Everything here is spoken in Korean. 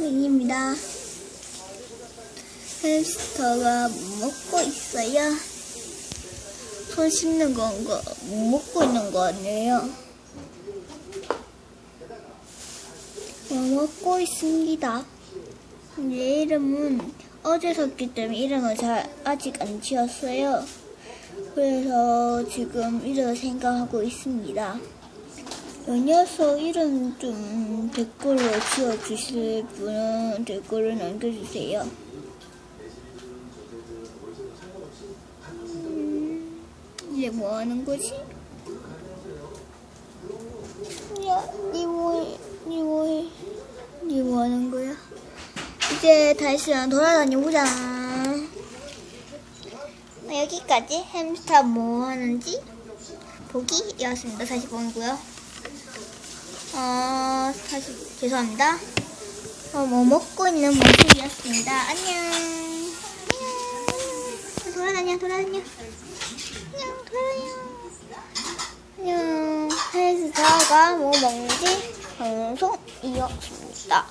햄스터맨입니다. 햄스터가 뭐 먹고 있어요? 손 씻는 건가? 뭐 먹고 있는 거 아니에요? 뭐 먹고 있습니다. 내 이름은 어제 샀기 때문에 이름을 잘 아직 안 지었어요. 그래서 지금 이름을 생각하고 있습니다. 이 녀석 이름 좀 댓글로 지어주실 분은 댓글을 남겨주세요. 음, 이제 뭐 하는 거지? 야, 니 뭐해? 니뭐 하는 거야? 이제 다시 돌아다녀보자. 여기까지 햄스터 뭐 하는지 보기였습니다. 다시 보고요. 어, 사실 죄송합니다. 어, 뭐 먹고 있는 모습이었습니다. 안녕. 돌아다녀, 돌아다녀. 안녕, 돌아다녀. 안녕. 헬스타가 뭐 먹는지 방송이었습니다.